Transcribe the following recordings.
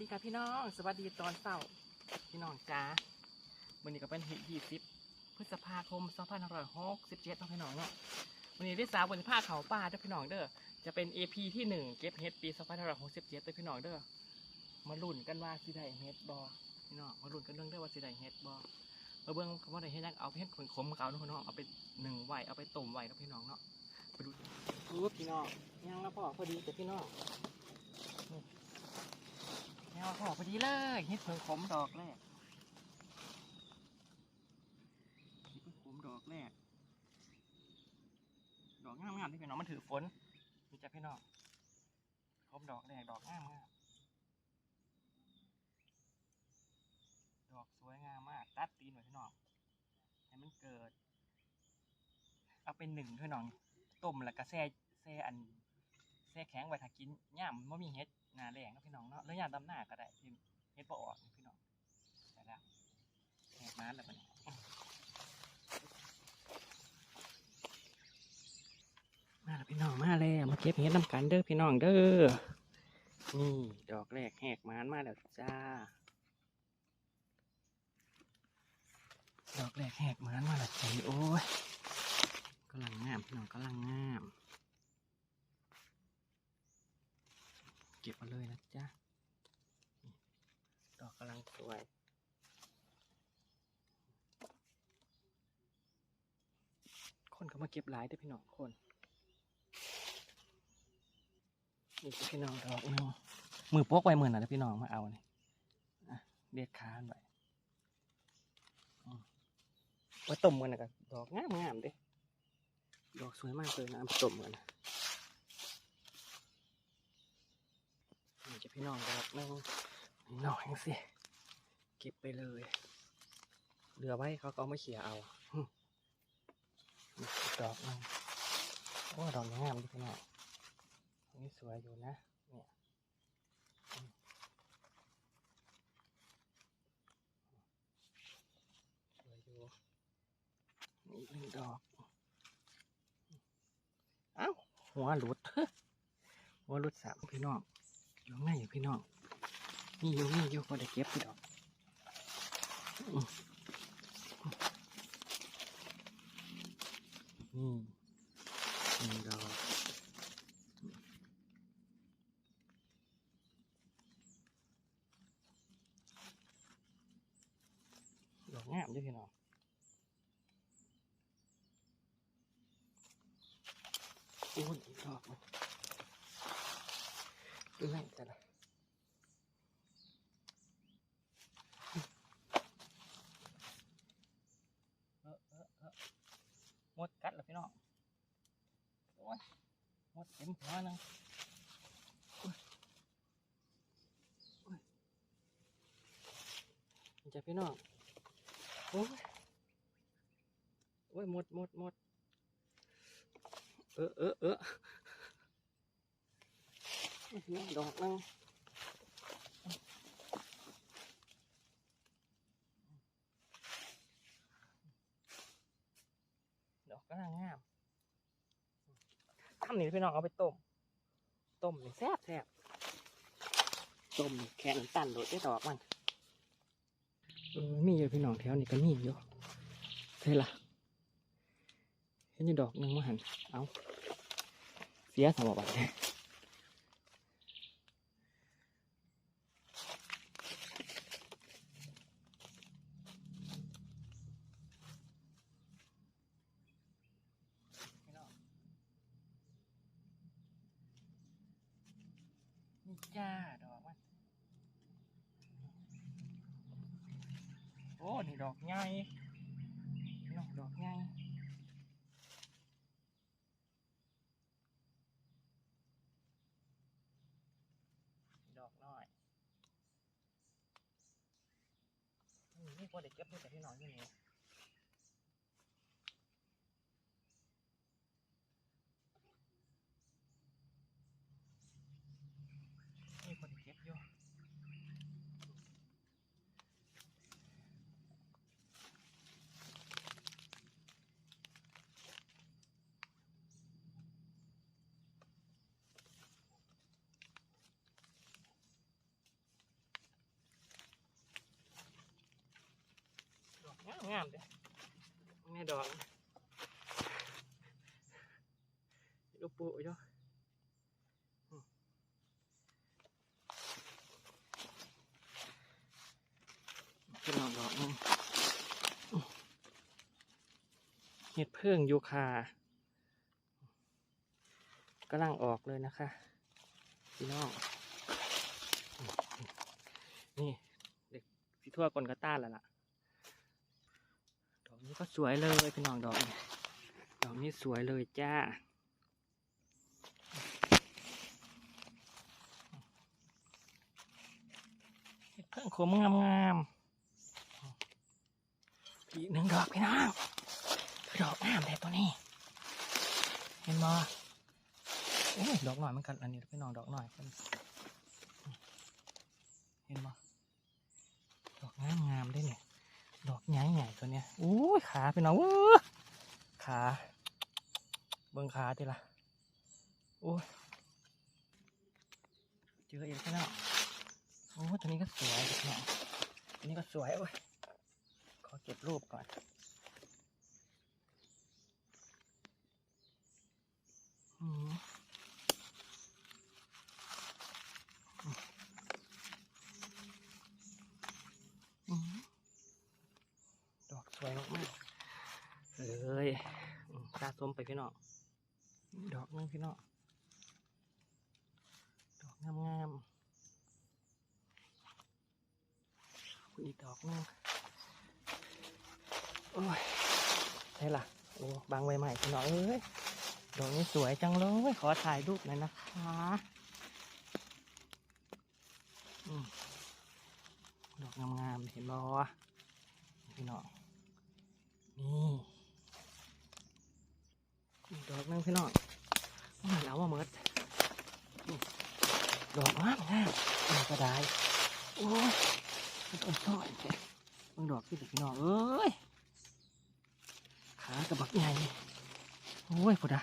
ดีค่ะพี่น้อง สวัสดีตอนเช้าพี่น้องจ้าวันนี้ก็เป็นที่ยี่สิบพฤษภาคมสองพันห้าร้อยหกสิบเจ็ดน้องพี่น้องเนาะวันนี้ได้สาวบนผ้าเขาป่าเด้อพี่น้องเด้อจะเป็น AP ที่หนึ่งเก็บเฮ็ดปีสองพันห้าร้อยหกสิบเจ็ดเด้อพี่น้องเด้อมาลุ้นกันว่าสิได้เฮ็ดบอพี่น้องมาลุ้นกันเรื่องเด้อว่าสิได้เฮ็ดบอมาเบิ่งคำว่าได้เฮ็ดนักเอาเฮ็ดขนขมๆเอาเนาะพี่น้องเอาไปหนึ่งไหวเอาไปต้มไหวเนาะพี่น้องเนาะไปดูรูพี่น้องยังแล้วพ่อพอดีแต่พี่น้อง พอดีเลยเฮ็ดเพิ่งขมดอกแรกเฮ็ดเพิ่งขมดอกแรก ดอกงามๆที่พี่น้องมันถือฝนมีจ้ะพี่น้องขมดอกแรกดอกงามมากดอกสวยงามมากตัดตีนไว้พี่น้องให้มันเกิด เอาเป็นหนึ่งพี่น้องต้มแล้วก็แช่แช่อันแช่แข็งไว้ถ้ากินย่ามมันไม่มีเฮ็ด นาแรงนะพี่น้องเนาะหรือย่ามดำหน้าก็ได้ที่เฮ็ดบ่ออกนี่พี่น้องแต่ละแหกมาแล้วบัดนี้มาแล้วพี่น้องมาแล้วมาเก็บเฮ็ดน้ำกันเด้อพี่น้องเด้อนี่ดอกแรกแหกมานมาแล้วจ้า ดอกแรกแหกมานมาแล้วจ้าโอ้ยกำลังงามพี่น้องกำลังงาม เก็บมาเลยนะจ๊ะดอกกำลังสวยคนก็มาเก็บหลายเด้พี่น้องคนนี่พี่น้องดอกหนึงมือโปกไว้มือน่ะเด้พี่น้องมาเอานี่อะเด็ดค้านไว้อืมไว้ต้มกันนะกับดอกงามงามๆเด้ดอกสวยมากเลยนะเอาไปต้มกันนะ นี่จะ พี่น้องดอกหนึงหน่อยสิเก็บไปเลยเหลือไว้เขาก็เอามาเขี่ยเอาหึนี่อีกดอกหนึงโอ้ดอกนี้งามดิพี่น้องอันนี่สวยอยู่นะเนี่ยอืมสวยอยู่นี่อีกหนึ่งดอกเอ้าหัวหลุดหัวหลุดสามพี่น้อง อยู่ข้างในอยู่พี่น้องนี่อยู่นี่อยู่พอได้เก็บพี่ดอกนี่หนึ่งดอกดอกงามด้วยพี่น้องโอ้ยดอกม่งแต่ ละเออเออเออหมดกัดแล้วพี่น้องโอ้ยหมดเต็มหัวนึงโอ้ยโอ้ยนี่จ้ะพี่น้อง โอ้ย โอ้ยหมดหมดหมด เออเออเออ ดอกนึงดอกก็น่างามทำนี่พี่น้องเอาไปต้ม ต้มนี่แซ่บแซ่บต้มนี่แค่น้ำตาลโดดได้ดอกมันเออมีอยู่พี่น้องแถวนี้ก็มีอยู่ใช่ละเห็นอยู่ดอกหนึงมาหันเอาเสียสมบัติเนี่ยพี่น้องนี่ จ้าดอกมันโอ้ นี่ดอกใหญ่นองดอกใหญ่ดอกน้อยนี่พอเด็กเก็บได้แต่พี่น้องอยู่นี่นี่พอเด็กเก็บอยู่ งามงามเลยแม่ดอกลูกปูอยู่อืมเป็นดอกดอกหนึงอืมเห็ดเพิ่งยูคากำลังออกเลยนะคะพี่น้องอืมนี่เด็กสีทั่วกลกาต้าแล้วล่ะดอก นี้ก็สวยเลยพี่น้องดอกนี้ดอกนี้สวยเลยจ้าเห็ดเพิ่งขมงามๆอีกหนึ่งดอกพี่น้องดอกงามแต่ตัวนี้ เห็นบ่โอ้ยดอกหน่อยเหมันกันอันนี้พี่น้องดอกหน่อยเพิ่นเห็นบ่ดอกงามงามๆได้เนี่ย ดอกใหญ่ๆตัวเนี้ยอู้ยขาพี่น้องอู้ขาเบิ่งขาทีละโอ้ยเจอองพี่น้องโอ้ยตัวนี้ก็สวยพี่น้องตัวนี้ก็สวยโอ้ยขอเก็บรูปก่อนอืมอืม ดอกสวยมากๆ เลยอืมสะสมไปพี่น้องดอกนึงพี่น้องดอกงามๆคุณอีกดอกนึงโอ้ยใช่ล่ะโอ้บางใบใหม่พี่น้องเอ้ยดอกนี้สวยจังเลยขอถ่ายรูปหน่อยนะคะดอกงามๆเห็นบ่พี่น้องนี่ ดอกหนึงพี่น้องมาแล้วว่าเมิดดอกงามงามอันก็ได้โอ้ยมันต้นซ้อนแค่บางดอกที่พี่น้องเอ้ยขากระบักใหญ่โอ้ยพุดะ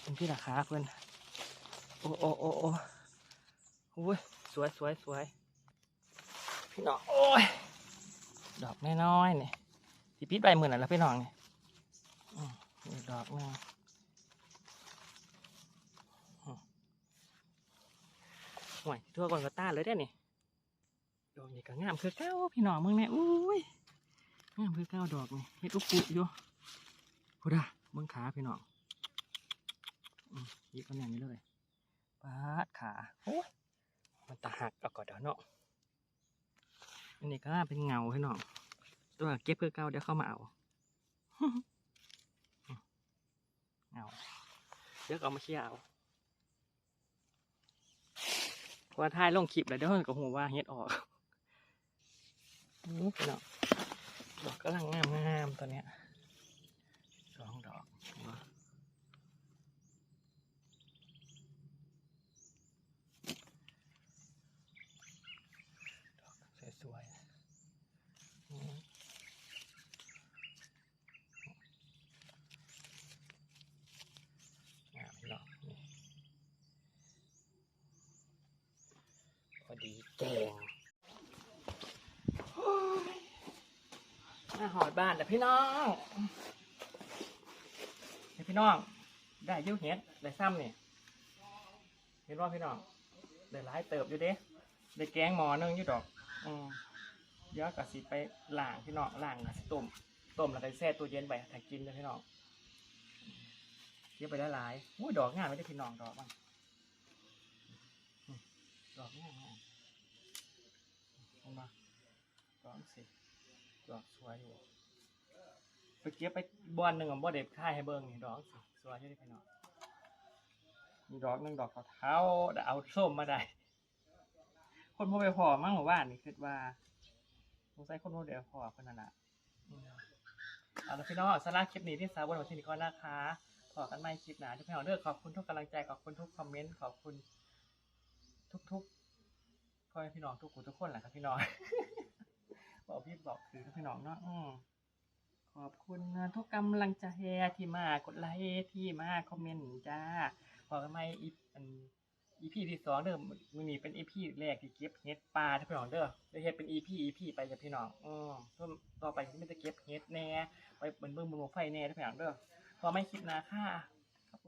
เป็นพี่ละขาเพื่อนโอ้โอ้โอ้โอ้โอ้ยสวยสวยสวยพี่น้องโอ้ยดอกน้อยๆเนี่ยที่ปิดใบเหมือนอะไรพี่น้องเนี่ยอืมนี่ดอกนึงอืม ห่วยทั่วก่อนก็ต้านเลยได้นี่ดอกนี่ก็งามคือเก้าพี่น้องมึงเนี่ยอุ้ยงามคือเก้าดอกนี่เฮ็ดอุปุอยู่พูดอะมึงขาพี่น้องยิบกันอย่างนี้เลยปาดขาโอ้ยมันตาหักเอาก่อนเดี๋ยวเนาะอันนี้ก็เป็นเงาให้น้องตัวเก็บเพื่อเก้าเดี๋ยวเข้ามาเอาเงาเดี๋ยวเอามาเชี่ยเอาเพราะ ว่าถ่ายลงคลิปแล้วเดี๋ยวมันก็หัวว่าเฮ็ดออกนี่เนาะดอกกำลังงามงามๆตัวเนี้ยสองดอกเห็นปะดอกสวยๆอืม งามเนาะนี่พอดีแกงโอ้ยมาห อดบ้านแล้วพี่น้องเฮ้ยพี่น้อง ได้ยิ้วเห็ดได้ซ้ำนี่เห็นว่าพี่น้องได้หลายเติบอยู่เด้ได้แกงหมอนึงอยู่ดอกอืมเดี๋ยวกะสิไปล้างพี่น้องล้างกะสิต้มต้มแล้วก็แช่ตู้เย็นไปถ้ากินเลยพี่น้องเยอะไปหลายๆอู้ดอกงามไม่ได้พี่น้องดอกมันอืมดอกงามงามลงมาดอกสิ ดอกสวยอยู่ไปเก็บไปบอนหนึ่งของบ่เด็ดค่ายให้เบิ่งนี่ดอกสิสวยอยู่เด้พี่น้องมีดอกหนึ่งดอกเท้าๆแต่เอาส้มมาได้ คนพบไปพอมั่งหรือว่านี่คิดว่าสงสัยคนพบเดี๋ยวพอคนนั้นอะเอาละพี่น้องสาระคลิปนี้ที่สาวบนวันที่นี้ก่อนนะคะพอกันใหม่คลิปหนาที่พี่น้องเด้อขอบคุณทุกกำลังใจขอบคุณทุกคอมเมนต์ขอบคุณ ทุกๆพ่อแม่พี่น้องทุกคนทุกคนแหละครับพี่น้อง บอกพี่บอกคือทุกพี่น้องเนาะอืมขอบคุณทุกกำลังใจที่มากดไลค์ที่มาคอมเมนต์จ้าพอกันใหมอีกอัน EP ที่สองเด้อมื้อนีเป็น EP แรกที่เก็บเฮ็ดปลาเด้อพี่น้องเด้อจะเฮ็ดเป็น EP EP ไปจ้ะพี่น้องอือเพิ่มต่อไปมันจะเก็บเฮ็ดแหน่ไปเบิ่งเบิ่งบนไฟแหน่เด้อพี่น้องเด้อพอไม่คลิปหนาค่ะ